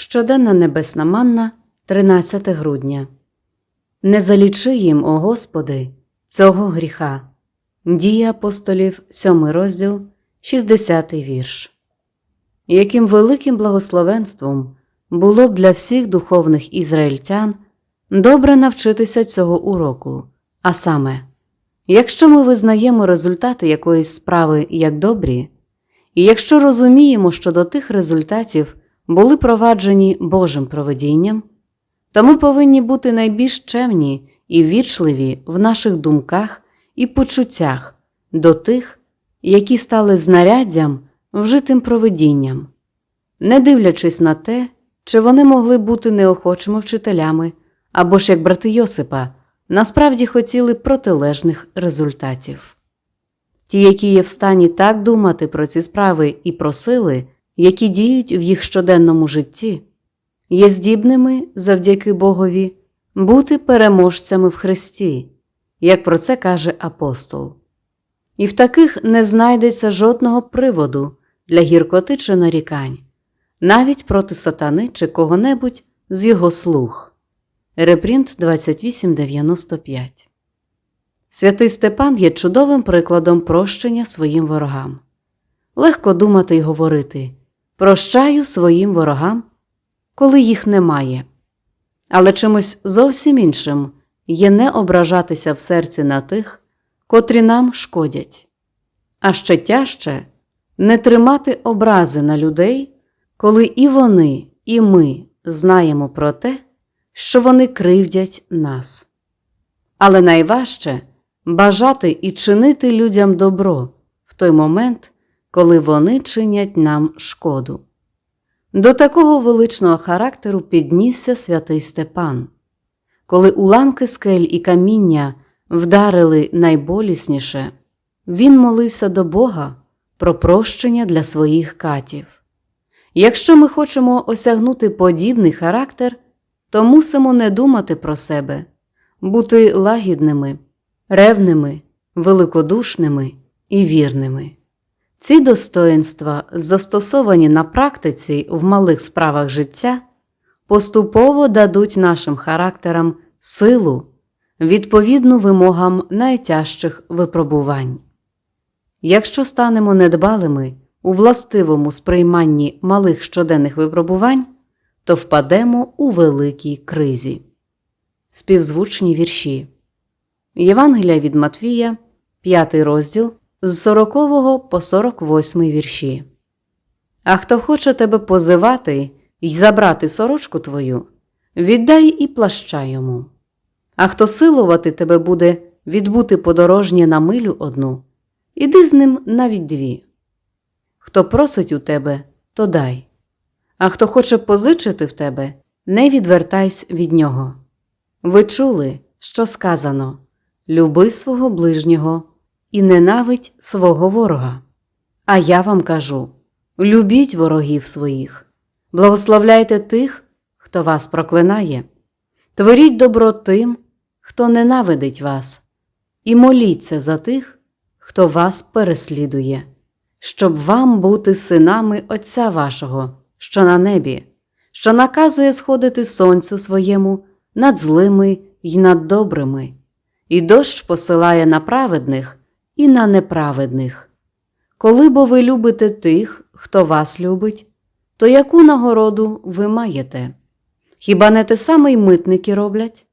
Щоденна небесна манна, 13 грудня. Не залічи їм, о Господи, цього гріха. Дії апостолів, 7 розділ, 60 вірш. Яким великим благословенством було б для всіх духовних ізраїльтян добре навчитися цього уроку, а саме, якщо ми визнаємо результати якоїсь справи як добрі, і якщо розуміємо, що до тих результатів були проваджені Божим проведінням, то ми повинні бути найбільш чемні і вічливі в наших думках і почуттях до тих, які стали знаряддям вжитим проведінням, не дивлячись на те, чи вони могли бути неохочими вчителями або ж як брати Йосипа, насправді хотіли протилежних результатів. Ті, які є в стані так думати про ці справи і про сили, які діють в їх щоденному житті, є здібними завдяки Богові бути переможцями в Христі, як про це каже апостол. І в таких не знайдеться жодного приводу для гіркоти чи нарікань, навіть проти сатани чи кого-небудь з його слуг. Репринт 2895 Святий Степан є чудовим прикладом прощення своїм ворогам. Легко думати й говорити прощаю своїм ворогам, коли їх немає. Але чимось зовсім іншим є не ображатися в серці на тих, котрі нам шкодять, а ще тяжче не тримати образи на людей, коли і вони, і ми знаємо про те, що вони кривдять нас. Але найважче бажати і чинити людям добро в той момент, коли вони чинять нам шкоду. До такого величного характеру піднісся святий Степан. Коли уламки скель і каміння вдарили найболісніше, він молився до Бога про прощення для своїх катів. Якщо ми хочемо осягнути подібний характер, то мусимо не думати про себе, бути лагідними, ревними, великодушними і вірними. Ці достоїнства, застосовані на практиці в малих справах життя, поступово дадуть нашим характерам силу, відповідну вимогам найтяжчих випробувань. Якщо станемо недбалими у властивому сприйманні малих щоденних випробувань, то впадемо у великій кризі. Співзвучні вірші Євангелія від Матвія, 5 розділ з 40 по 48 вірші. А хто хоче тебе позивати й забрати сорочку твою, віддай і плаща йому. А хто силувати тебе буде відбути подорожнє на милю одну, іди з ним навіть дві. Хто просить у тебе, то дай, а хто хоче позичити в тебе, не відвертайся від нього. Ви чули, що сказано люби свого ближнього і ненавидь свого ворога. А я вам кажу любіть ворогів своїх, благословляйте тих, хто вас проклинає, творіть добро тим, хто ненавидить вас, і моліться за тих, хто вас переслідує, щоб вам бути синами Отця вашого, що на небі, що наказує сходити сонцю своєму над злими й над добрими, і дощ посилає на праведних і на неправедних. Коли бо ви любите тих, хто вас любить, то яку нагороду ви маєте? Хіба не те саме й митники роблять?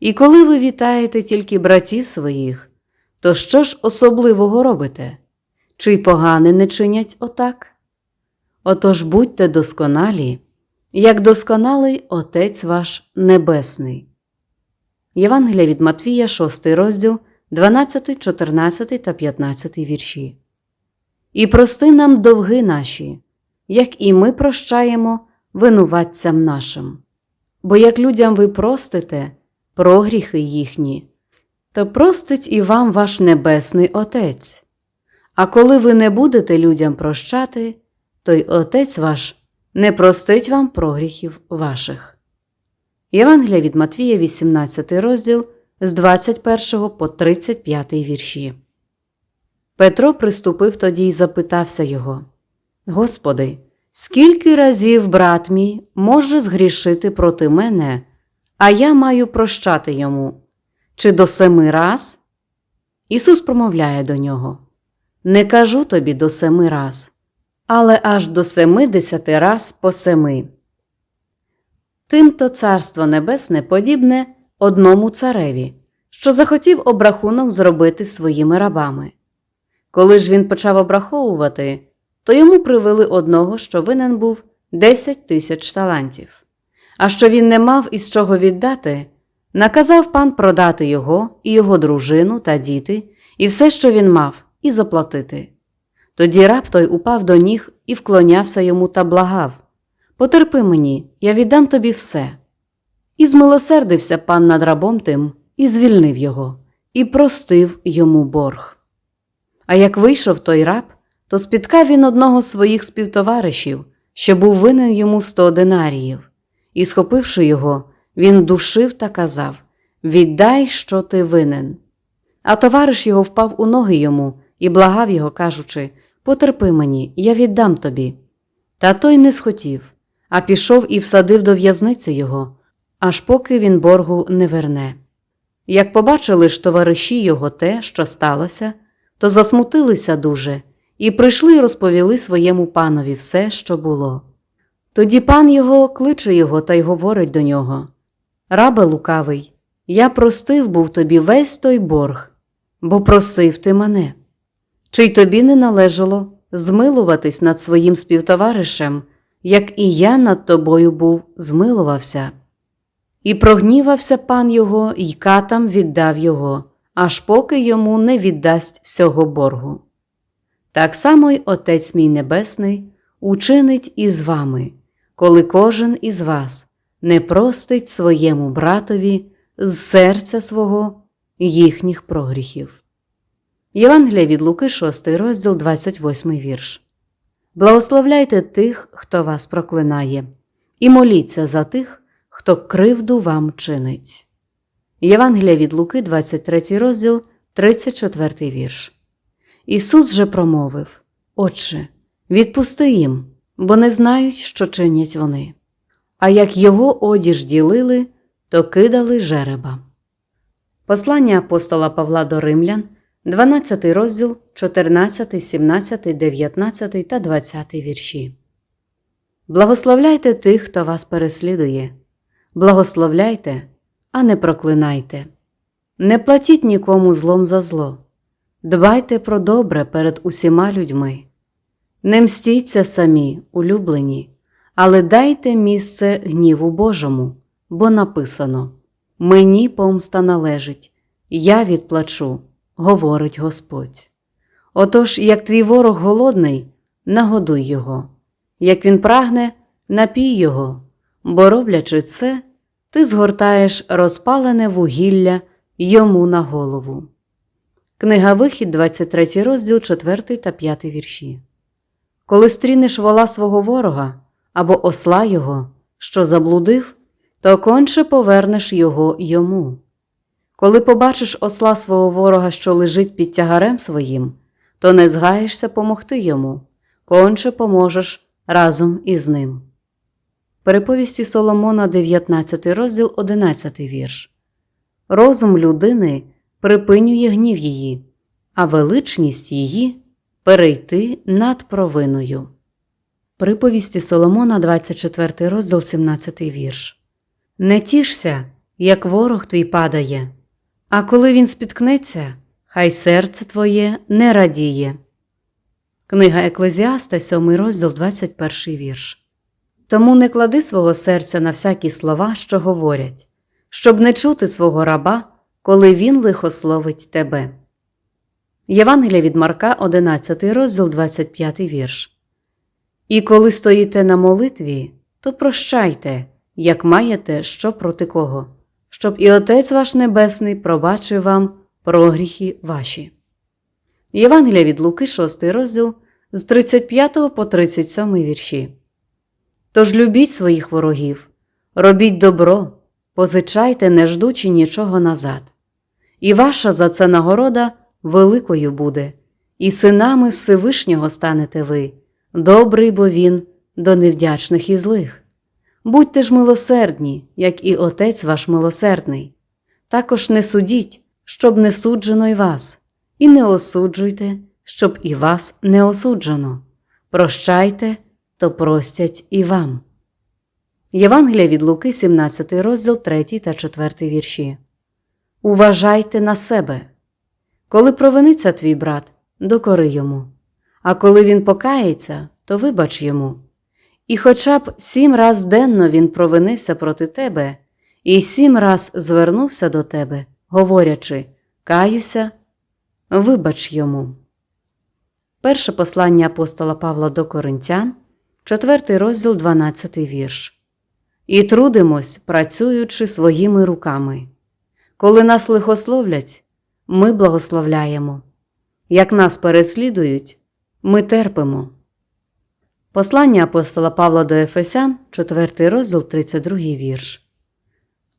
І коли ви вітаєте тільки братів своїх, то що ж особливого робите? Чи й погане не чинять отак? Отож будьте досконалі, як досконалий Отець ваш Небесний. Євангелія від Матвія, 6 розділ, 12, 14 та 15 вірші. І прости нам довги наші, як і ми прощаємо винуватцям нашим. Бо як людям ви простите прогріхи їхні, то простить і вам ваш Небесний Отець. А коли ви не будете людям прощати, то й Отець ваш не простить вам прогріхів ваших. Євангелія від Матвія, 18 розділ з 21 по 35 вірші. Петро приступив тоді й запитався його: Господи, Скільки разів брат мій може згрішити проти мене, а я маю прощати йому? Чи до семи раз? Ісус промовляє до нього: Не кажу тобі до семи раз, але аж до семидесяти раз по семи. Тимто царство небесне подібне одному цареві, що захотів обрахунок зробити своїми рабами. Коли ж він почав обраховувати, то йому привели одного, що винен був 10 тисяч талантів. А що він не мав із чого віддати, наказав пан продати його і його дружину та діти, і все, що він мав, і заплатити. Тоді раб той упав до ніг і вклонявся йому та благав Потерпи мені, я віддам тобі все. І змилосердився пан над рабом тим, і звільнив його, і простив йому борг. А як вийшов той раб, то спіткав він одного з своїх співтоваришів, що був винен йому сто динаріїв, і, схопивши його, він душив та казав Віддай, що ти винен. А товариш його впав у ноги йому і благав його, кажучи Потерпи мені, я віддам тобі. Та той не схотів, а пішов і всадив до в'язниці його, аж поки він боргу не верне. Як побачили ж товариші його те, що сталося, то засмутилися дуже і прийшли й розповіли своєму панові все, що було. Тоді пан його кличе його та й говорить до нього Рабе лукавий, я простив був тобі весь той борг, бо просив ти мене. Чи й тобі не належало змилуватись над своїм співтоваришем, як і я над тобою був змилувався? І прогнівався пан його, й катам віддав його, аж поки йому не віддасть всього боргу. Так само й Отець мій Небесний учинить і з вами, коли кожен із вас не простить своєму братові з серця свого їхніх прогріхів. Євангелія від Луки, 6 розділ, 28 вірш. Благословляйте тих, хто вас проклинає, і моліться за тих, хто кривду вам чинить. Євангелія від Луки, 23 розділ, 34 вірш. Ісус же промовив Отче, відпусти їм, бо не знають, що чинять вони. А як його одіж ділили, то кидали жереба. Послання апостола Павла до Римлян, 12 розділ, 14, 17, 19 та 20 вірші. Благословляйте тих, хто вас переслідує. Благословляйте, а не проклинайте. Не платіть нікому злом за зло. Дбайте про добре перед усіма людьми. Не мстіться самі, улюблені, але дайте місце гніву Божому, бо написано Мені помста належить, я відплачу, говорить Господь. Отож, як твій ворог голодний, нагодуй його, як він прагне, напій його, бо роблячи це, ти згортаєш розпалене вугілля йому на голову. Книга Вихід, 23 розділ, 4 та 5 вірші. Коли стрінеш вола свого ворога або осла його, що заблудив, то конче повернеш його йому. Коли побачиш осла свого ворога, що лежить під тягарем своїм, то не згаєшся помогти йому, конче поможеш разом із ним. Переповісті Соломона, 19 розділ, 11 вірш. Розум людини припинює гнів її, а величність її перейти над провиною. Приповісті Соломона, 24 розділ, 17 вірш. Не тішся, як ворог твій падає, а коли він спіткнеться, хай серце твоє не радіє. Книга Еклезіаста, 7 розділ, 21 вірш. Тому не клади свого серця на всякі слова, що говорять, щоб не чути свого раба, коли він лихословить тебе. Євангелія від Марка, 11 розділ, 25 вірш. І коли стоїте на молитві, то прощайте, як маєте що проти кого, щоб і Отець ваш Небесний пробачив вам прогріхи ваші. Євангелія від Луки, 6 розділ з 35 по 37 вірші. Тож любіть своїх ворогів, робіть добро, позичайте, не ждучи нічого назад. І ваша за це нагорода великою буде, і синами Всевишнього станете ви, добрий бо він до невдячних і злих. Будьте ж милосердні, як і Отець ваш милосердний. Також не судіть, щоб не суджено й вас, і не осуджуйте, щоб і вас не осуджено. Прощайте, то простять і вам. Євангелія від Луки, 17 розділ 3 та 4 вірші. Уважайте на себе. Коли провиниться твій брат, докори йому, а коли він покається, то вибач йому. І хоча б сім раз денно він провинився проти тебе, і сім раз звернувся до тебе, говорячи Каюся, вибач йому. Перше послання апостола Павла до Коринтян, 4 розділ 12 вірш. І трудимось, працюючи своїми руками. Коли нас лихословлять, ми благословляємо. Як нас переслідують, ми терпимо. Послання апостола Павла до Ефесян, 4 розділ 32 вірш.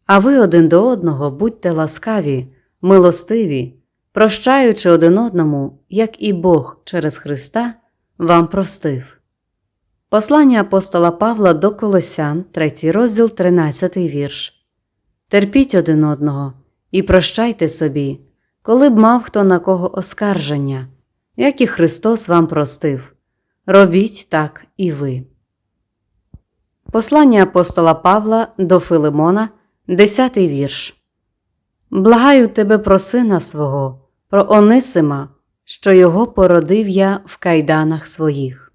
А ви один до одного будьте ласкаві, милостиві, прощаючи один одному, як і Бог через Христа вам простив. Послання апостола Павла до Колосян, 3 розділ 13 вірш. Терпіть один одного і прощайте собі, коли б мав хто на кого оскарження, як і Христос вам простив. Робіть так і ви. Послання апостола Павла до Филимона, 10 вірш. Благаю тебе про сина свого, про Онисима, що його породив я в кайданах своїх.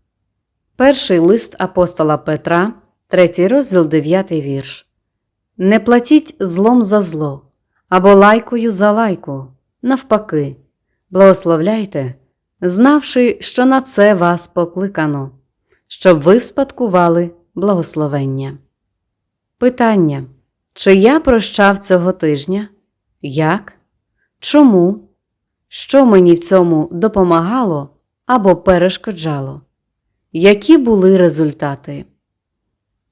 Перший лист апостола Петра, 3 розділ 9 вірш. Не платіть злом за зло, або лайкою за лайку, навпаки, благословляйте, знавши, що на це вас покликано, щоб ви вспадкували благословення. Питання: Чи я прощав цього тижня? Як? Чому? Що мені в цьому допомагало або перешкоджало? Які були результати?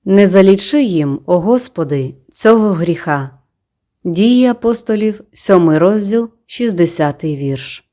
Не залічи їм, о Господи, цього гріха. Дії апостолів, 7 розділ, 60 вірш.